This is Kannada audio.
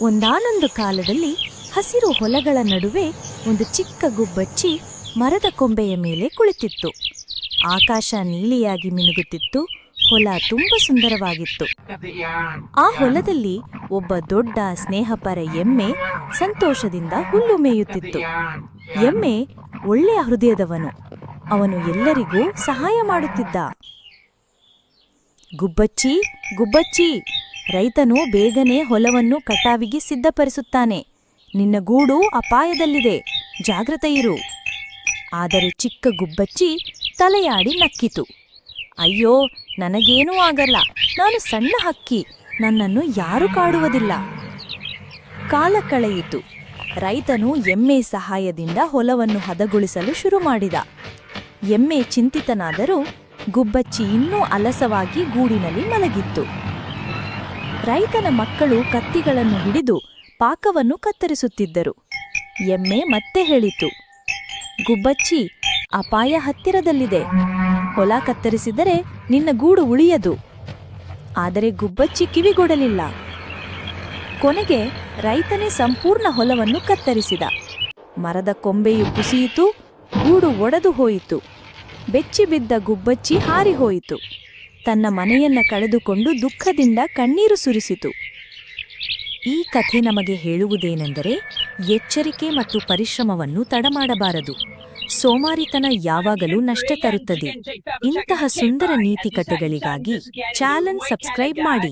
ಒಂದಾನೊಂದು ಕಾಲದಲ್ಲಿ ಹಸಿರು ಹೊಲಗಳ ನಡುವೆ ಒಂದು ಚಿಕ್ಕ ಗುಬ್ಬಚ್ಚಿ ಮರದ ಕೊಂಬೆಯ ಮೇಲೆ ಕುಳಿತಿತ್ತು. ಆಕಾಶ ನೀಲಿಯಾಗಿ ಮಿನುಗುತ್ತಿತ್ತು. ಹೊಲ ತುಂಬ ಸುಂದರವಾಗಿತ್ತು. ಆ ಹೊಲದಲ್ಲಿ ಒಬ್ಬ ದೊಡ್ಡ ಸ್ನೇಹಪರ ಎಮ್ಮೆ ಸಂತೋಷದಿಂದ ಹುಲ್ಲು ಮೇಯುತ್ತಿತ್ತು. ಎಮ್ಮೆ ಒಳ್ಳೆಯ ಹೃದಯದವನು. ಅವನು ಎಲ್ಲರಿಗೂ ಸಹಾಯ ಮಾಡುತ್ತಿದ್ದ. ಗುಬ್ಬಚ್ಚಿ ಗುಬ್ಬಚ್ಚಿ! ರೈತನು ಬೇಗನೆ ಹೊಲವನ್ನು ಕಟಾವಿಗೆ ಸಿದ್ಧಪಡಿಸುತ್ತಾನೆ. ನಿನ್ನ ಗೂಡು ಅಪಾಯದಲ್ಲಿದೆ. ಜಾಗ್ರತೆ ಇರು. ಆದರೆ ಚಿಕ್ಕ ಗುಬ್ಬಚ್ಚಿ ತಲೆಯಾಡಿ ನಕ್ಕಿತು. ಅಯ್ಯೋ, ನನಗೇನೂ ಆಗಲ್ಲ. ನಾನು ಸಣ್ಣ ಹಕ್ಕಿ. ನನ್ನನ್ನು ಯಾರೂ ಕಾಡುವುದಿಲ್ಲ. ಕಾಲ ಕಳೆಯಿತು. ರೈತನು ಎಮ್ಮೆ ಸಹಾಯದಿಂದ ಹೊಲವನ್ನು ಹದಗೊಳಿಸಲು ಶುರು ಮಾಡಿದ. ಎಮ್ಮೆ ಚಿಂತಿತನಾದರೂ ಗುಬ್ಬಚ್ಚಿ ಇನ್ನೂ ಅಲಸವಾಗಿ ಗೂಡಿನಲ್ಲಿ ಮಲಗಿತ್ತು. ರೈತನ ಮಕ್ಕಳು ಕತ್ತಿಗಳನ್ನು ಹಿಡಿದು ಪಾಕವನ್ನು ಕತ್ತರಿಸುತ್ತಿದ್ದರು. ಎಮ್ಮೆ ಮತ್ತೆ ಹೇಳಿತು, ಗುಬ್ಬಚ್ಚಿ, ಅಪಾಯ ಹತ್ತಿರದಲ್ಲಿದೆ. ಹೊಲ ಕತ್ತರಿಸಿದರೆ ನಿನ್ನ ಗೂಡು ಉಳಿಯದು. ಆದರೆ ಗುಬ್ಬಚ್ಚಿ ಕಿವಿಗೊಡಲಿಲ್ಲ. ಕೊನೆಗೆ ರೈತನೇ ಸಂಪೂರ್ಣ ಹೊಲವನ್ನು ಕತ್ತರಿಸಿದ. ಮರದ ಕೊಂಬೆಯು ಕುಸಿಯಿತು, ಗೂಡು ಒಡೆದು ಹೋಯಿತು. ಬೆಚ್ಚಿ ಬಿದ್ದ ಗುಬ್ಬಚ್ಚಿ ಹಾರಿಹೋಯಿತು ತನ್ನ ಮನೆಯನ್ನ ಕಳೆದುಕೊಂಡು ದುಃಖದಿಂದ ಕಣ್ಣೀರು ಸುರಿಸಿತು. ಈ ಕಥೆ ನಮಗೆ ಹೇಳುವುದೇನೆಂದರೆ ಎಚ್ಚರಿಕೆ ಮತ್ತು ಪರಿಶ್ರಮವನ್ನು ತಡಮಾಡಬಾರದು. ಸೋಮಾರಿತನ ಯಾವಾಗಲೂ ನಷ್ಟ ತರುತ್ತದೆ. ಇಂತಹ ಸುಂದರ ನೀತಿ ಕಥೆಗಳಿಗಾಗಿ ಚಾನಲ್ ಸಬ್ಸ್ಕ್ರೈಬ್ ಮಾಡಿ.